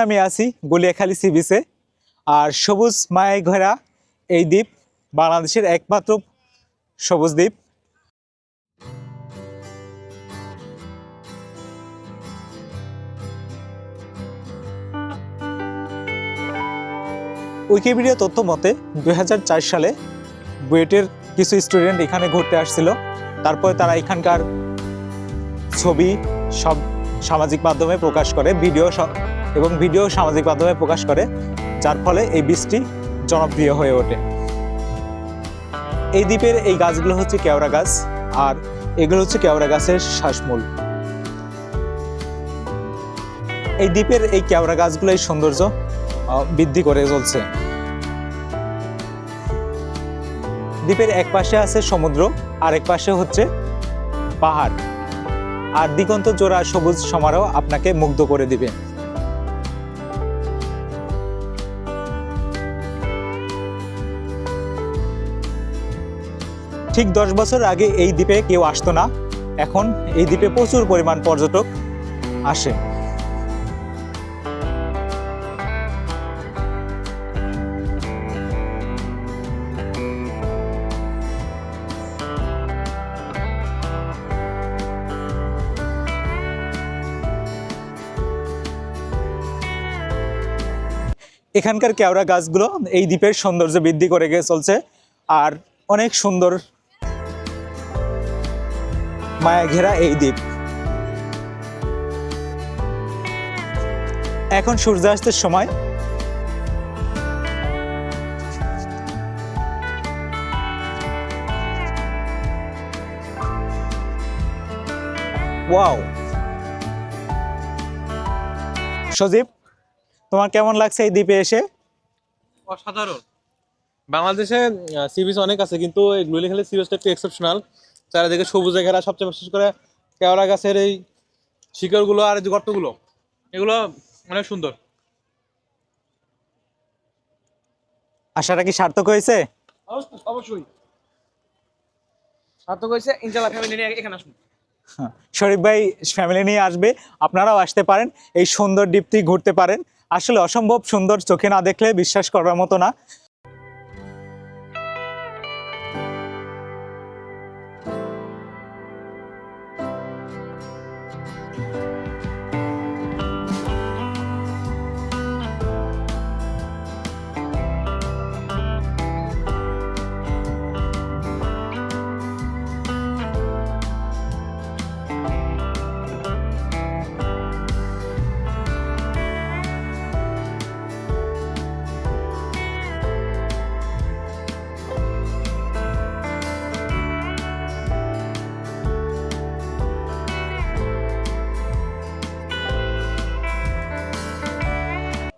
আমি আছি গলিয়াখালী সি বিচে আর সবুজ মায়ায় ঘেরা এই দ্বীপ বাংলাদেশের একমাত্র সবুজ দ্বীপ। উইকিপিডিয়া তথ্য মতে, দুই হাজার চার সালে বুয়েটের কিছু স্টুডেন্ট এখানে ঘুরতে আসছিল। তারপরে তারা এখানকার ছবি সব সামাজিক মাধ্যমে প্রকাশ করে, ভিডিও এবং ভিডিও সামাজিক মাধ্যমে প্রকাশ করে যার ফলে এই বীজটি জনপ্রিয় হয়ে ওঠে। এই দ্বীপের এই গাছগুলো হচ্ছে কেওড়া গাছ আর এগুলো হচ্ছে কেওড়া গাছের শ্বাসমূল। এই দ্বীপের এই কেওড়া গাছগুলোই সৌন্দর্য আহ, বৃদ্ধি করে চলছে। দ্বীপের এক পাশে আছে সমুদ্র আর এক পাশে হচ্ছে পাহাড়। আর দিগন্ত জোড়া সবুজ সমারোহ আপনাকে মুগ্ধ করে দিবে। ঠিক দশ বছর আগে এই দ্বীপে কেউ আসতো না। এখন এই দ্বীপে প্রচুর পরিমাণ পর্যটক আসে। এখানকার কেওড়া গাছগুলো এই দ্বীপের সৌন্দর্য বৃদ্ধি করে গিয়ে চলছে। আর অনেক সুন্দর মায়া ঘেরা এই দ্বীপ। এখন সূর্যাস্তের সময়। ওয়াও। সজীব, তোমার কেমন লাগছে এই দ্বীপে এসে? অসাধারণ। বাংলাদেশে সি অনেক আছে, কিন্তু এই গ্লুলিখালি সি বিচটা একটু এক্সেপশনাল চারিদিকে সবুজে ঘেরা সবচেয়ে বিশেষ করে কেওড়া গাছের এই শিকড়গুলো আর এই গর্তগুলো এগুলো অনেক সুন্দর। আশাটা কি সার্থক হয়েছে? অবশ্যই সার্থক হয়েছে ইনশাল্লাহ ফ্যামিলি নিয়ে এখানে আসুন। শরীফ ভাই ফ্যামিলি নিয়ে আসবে আপনারাও আসতে পারেন এই সুন্দর দ্বীপটি ঘুরতে পারেন। আসলে অসম্ভব সুন্দর চোখে না দেখলে বিশ্বাস করার মতো না।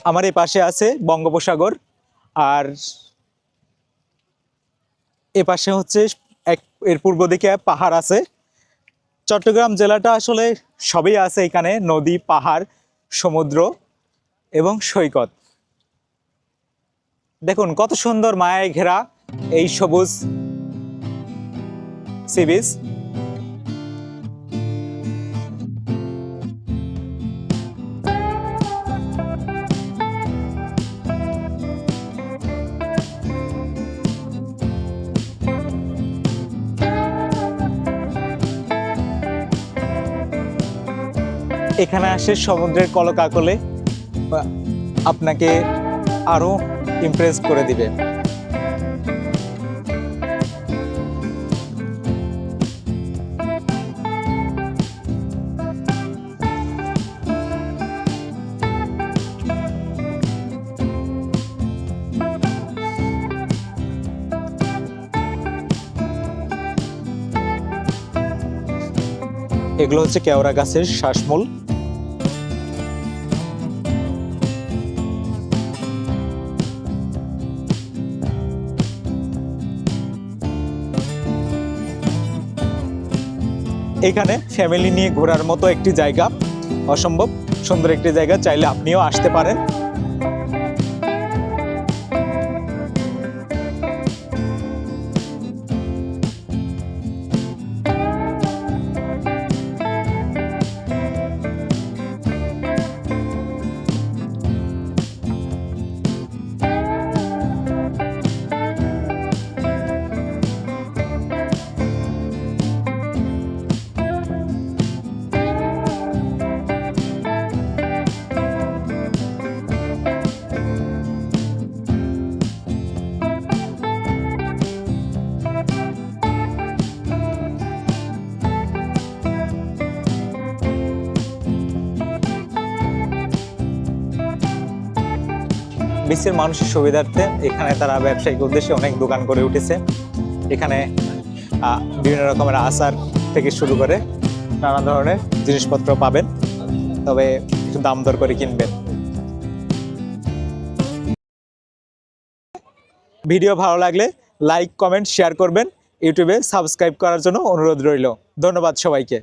আমার এই পাশে আছে বঙ্গোপসাগর, আর এ পাশে হচ্ছে এক, এর পূর্ব দিকে পাহাড় আছে। চট্টগ্রাম জেলাটা আসলে সবই আছে এখানে, নদী, পাহাড়, সমুদ্র এবং সৈকত। দেখুন, কত সুন্দর মায়ায় ঘেরা এই সবুজ সি এখানে আসে সমুদ্রের কলকাকলে আপনাকে আরও ইমপ্রেস করে দিবে। এগুলো হচ্ছে কেওড়া গাছের শ্বাসমূল। এখানে ফ্যামিলি নিয়ে ঘোরার মতো একটি জায়গা, অসম্ভব। সুন্দর একটি জায়গা, চাইলে আপনিও আসতে পারেন। বিসির মানুষের সুবিধার্থে এখানে তারা ব্যবসায়িক উদ্দেশ্যে অনেক দোকান করে উঠেছে। এখানে বিভিন্ন রকমের আচার থেকে শুরু করে নানা ধরনের জিনিসপত্র পাবেন, তবে একটু দাম দর করে কিনবেন। ভিডিও ভালো লাগলে লাইক, কমেন্ট, শেয়ার করবেন। ইউটিউবে সাবস্ক্রাইব করার জন্য অনুরোধ রইল। ধন্যবাদ সবাইকে।